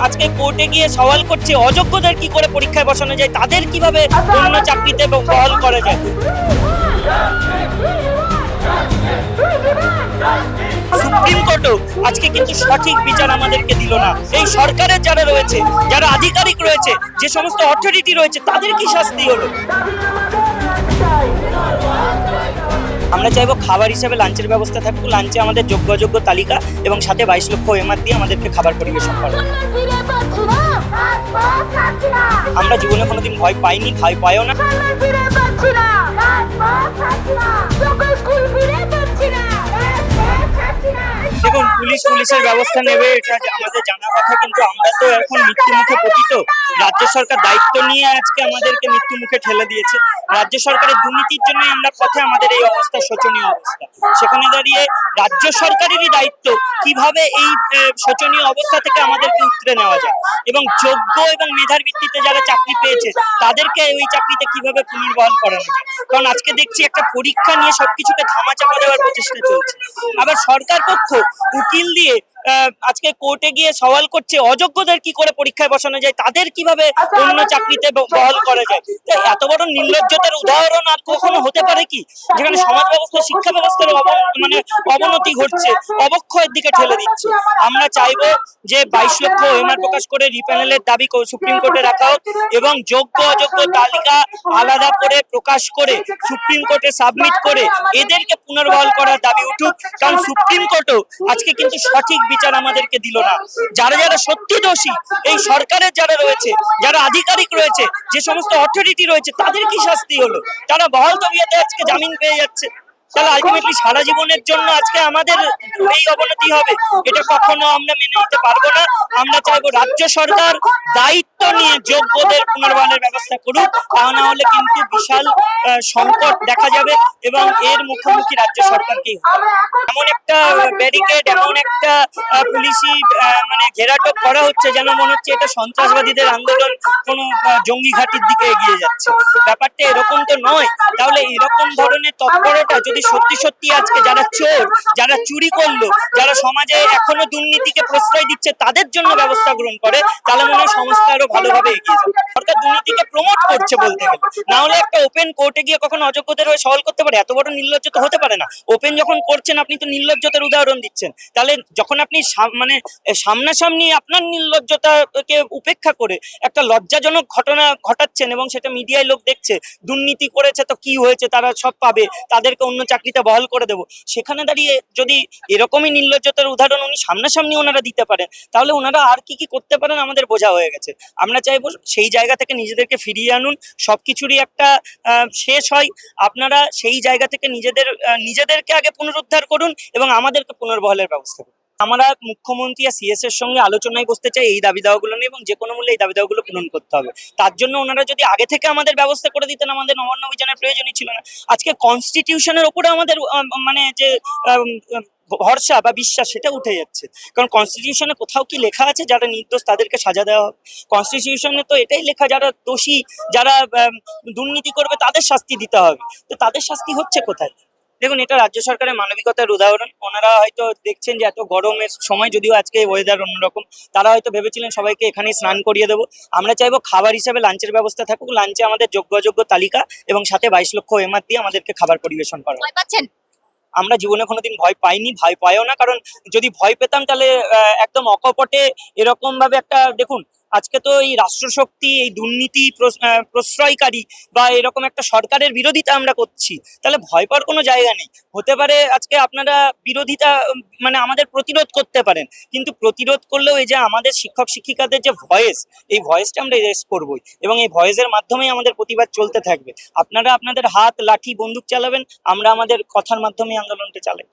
আজকে কোর্টে গিয়ে সওয়াল করছে অযোগ্যদের কি করে পরীক্ষায় বসানো যায় তাদের কীভাবে অন্য চাকরিতে ব- বহাল করা যায়? সুপ্রিম কোর্টও আজকে কিন্তু সঠিক বিচার আমাদেরকে দিল না। এই সরকারের যারা রয়েছে যারা আধিকারিক রয়েছে যে সমস্ত অথরিটি রয়েছে তাদের কি শাস্তি হলো? আমরা চাইব খাবার হিসাবে লাঞ্চের ব্যবস্থা থাকুক। লাঞ্চে আমাদের যোগ্য যোগ্য তালিকা এবং সাথে বাইশ লক্ষ এমআর দিয়ে আমাদেরকে খাবার পরিবেশন করে আমরা জীবনে কোনোদিন ভয় পাইনি, ভয় পাইও না। পুলিশ, পুলিশের ব্যবস্থা নেবে, এটা আমাদের জানা কথা, কিন্তু আমরা তো এখন মৃত্যু মুখে পতিত। রাজ্য সরকার দায়িত্ব নিয়ে আজকে আমাদেরকে মৃত্যু মুখে ঠেলে দিয়েছে। রাজ্য সরকারের দুর্নীতির জন্য আমরা পথে আমাদের এই অবস্থা শোচনীয় অবস্থা। সেখানে দাঁড়িয়ে রাজ্য সরকারেরই দায়িত্ব কীভাবে এই শোচনীয় অবস্থা থেকে আমাদেরকে উতরে নেওয়া যায়। এবং যোগ্য এবং মেধার ভিত্তিতে যারা চাকরি পেয়েছে, তাদেরকে ওই চাকরিতে কীভাবে পুনর্বহন করানো যায়? কারণ আজকে দেখছি একটা পরীক্ষা নিয়ে সবকিছুকে ধামাচাপা দেওয়ার প্রচেষ্টা চলছে। আবার সরকার পক্ষ উকিল দিয়ে আহ, আজকে কোর্টে গিয়ে সওয়াল করছে অযোগ্যদের কি করে পরীক্ষায় বসানো যায় তাদের কীভাবে অন্য চাকরিতে বহাল করা যায়? এত বড় নির্লজ্জতার উদাহরণ আর কখনো হতে পারে কি? যেখানে সমাজ ব্যবস্থা শিক্ষা ব্যবস্থার মানে অবনতি ঘটছে অবক্ষয়ের দিকে ঠেলে দিচ্ছে। আমরা চাইব যে বাইশ লক্ষ এমআর প্রকাশ করে রিপ্যানেলের দাবি সুপ্রিম কোর্টে রাখা হোক এবং যোগ্য অযোগ্য তালিকা আলাদা করে প্রকাশ করে সুপ্রিম কোর্টে সাবমিট করে এদেরকে পুনর্বহাল করার দাবি উঠুক কারণ সুপ্রিম কোর্টও আজকে কিন্তু সঠিক বিচার আমাদেরকে দিল না। যারা যারা সত্যি দোষী, এই সরকারের যারা রয়েছে, যারা আধিকারিক রয়েছে, যে সমস্ত অথরিটি রয়েছে, তাদের কি শাস্তি হলো? তারা বহাল তবিয়াতে আজকে জামিন পেয়ে যাচ্ছে। তাহলে আলটিমেটলি সারা জীবনের জন্য আজকে আমাদের এই অবনতি হবে। এটা কখনো আমরা মেনে নিতে পারব না। আমরা চাইব রাজ্য সরকার দায়িত্ব নিয়ে যোগ্যদের পুনর্বহালের ব্যবস্থা করুক তা না হলে কিন্তু বিশাল সংকট দেখা যাবে এবং এর মুখোমুখি রাজ্য সরকারকেই এমন একটা ব্যারিকেড এমন একটা পুলিশি মানে ঘেরাটোপ করা হচ্ছে যেন মনে হচ্ছে এটা সন্ত্রাসবাদীদের আন্দোলন কোনো জঙ্গি ঘাটির দিকে এগিয়ে যাচ্ছে ব্যাপারটা এরকম তো নয় তাহলে এরকম ধরনের তৎপরতা যদি সত্যি সত্যি আজকে যারা চোর, যারা চুরি করল, যারা সমাজে এখনও দুর্নীতিকে প্রশ্রয় দিচ্ছে, তাদের জন্য ব্যবস্থা গ্রহণ করে, তাহলে মনে হয় সংস্থা আরও ভালোভাবে এগিয়ে যাবে। সরকার দুর্নীতিকে প্রমোট করছে বলতে গেলে। না হলে একটা ওপেন কোর্টে গিয়ে কখনো অযোগ্যদের হয়ে সওয়াল করতে পারে। এত বড় নির্লজ্জ তো হতে পারে না। ওপেন যখন করছেন, আপনি তো নির্লজ্জতার উদাহরণ দিচ্ছেন। তাহলে যখন আপনি মানে সামনাসামনি আপনার নির্লজ্জতাকে উপেক্ষা করে একটা লজ্জাজনক ঘটনা ঘটাচ্ছেন এবং সেটা মিডিয়ায় লোক দেখছে, দুর্নীতি করেছে তো কি হয়েছে, তারা সব পাবে, তাদেরকে অন্য চাকরিতে বহাল করে দেব। সেখানে দাঁড়িয়ে যদি এরকমই নির্লজ্জতার উদাহরণ উনি সামনাসামনি ওনারা দিতে পারেন, তাহলে ওনারা আর কি কি করতে পারেন আমাদের বোঝা হয়ে গেছে। আমরা চাইব সেই জায়গা থেকে নিজেদেরকে ফিরিয়ে আনুন সব কিছুরই একটা শেষ হয়। আপনারা সেই জায়গা থেকে নিজেদের নিজেদেরকে আগে পুনরুদ্ধার করুন এবং আমাদেরকে পুনর্বহলের ব্যবস্থা করুন। আমরা মুখ্যমন্ত্রী আর সিএস এর সঙ্গে আলোচনায় বসতে চাই এই দাবি দাওয়াগুলো নিয়ে এবং যে কোনো মূল্যে এই দাবি দাওয়াগুলো পূরণ করতে হবে। তার জন্য ওনারা যদি আগে থেকে আমাদের ব্যবস্থা করে দিতেন, আমাদের নবান্ন অভিযানের প্রয়োজনই ছিল না। আজকে কনস্টিটিউশনের ওপরে আমাদের মানে যে ভরসা বা বিশ্বাস সেটা উঠে যাচ্ছে। কারণ কনস্টিটিউশনে কোথাও কি লেখা আছে যারা নির্দোষ তাদেরকে সাজা দেওয়া হবে। কনস্টিটিউশনে তো এটাই লেখা, যারা দোষী, যারা দুর্নীতি করবে তাদের শাস্তি দিতে হবে। তো তাদের শাস্তি হচ্ছে কোথায়? দেখুন এটা রাজ্য সরকারের মানবিকতার উদাহরণ। ওনারা হয়তো দেখছেন যে এত গরমের সময় যদিও আজকে ওয়েদার অন্যরকম তারা হয়তো ভেবেছিলেন সবাইকে এখানেই স্নান করিয়ে দেবো। আমরা চাইব খাবার হিসাবে লাঞ্চের ব্যবস্থা থাকুক লাঞ্চে আমাদের যোগ্য অযোগ্য তালিকা এবং সাথে বাইশ লক্ষ এমআর দিয়ে আমাদেরকে খাবার পরিবেশন করা। পাচ্ছেন? আমরা জীবনে কোনোদিন ভয় পাইনি ভয় পাইও না কারণ যদি ভয় পেতাম তাহলে একদম অকপটে এরকম ভাবে একটা দেখুন আজকে তো এই রাষ্ট্রশক্তি, এই দুর্নীতি প্রশ্রয়কারী বা এরকম একটা সরকারের বিরোধিতা আমরা করছি, তাহলে ভয় পাওয়ার কোনো জায়গা নেই। হতে পারে আজকে আপনারা বিরোধিতা মানে আমাদের প্রতিরোধ করতে পারেন, কিন্তু প্রতিরোধ করলেও এই যে আমাদের শিক্ষক শিক্ষিকাদের যে ভয়েস, এই ভয়েসটা আমরা রেস করবই এবং এই ভয়েসের মাধ্যমেই আমাদের প্রতিবাদ চলতে থাকবে। আপনারা আপনাদের হাত, লাঠি, বন্দুক চালাবেন, আমরা আমাদের কথার মাধ্যমে আন্দোলনটা চালাই।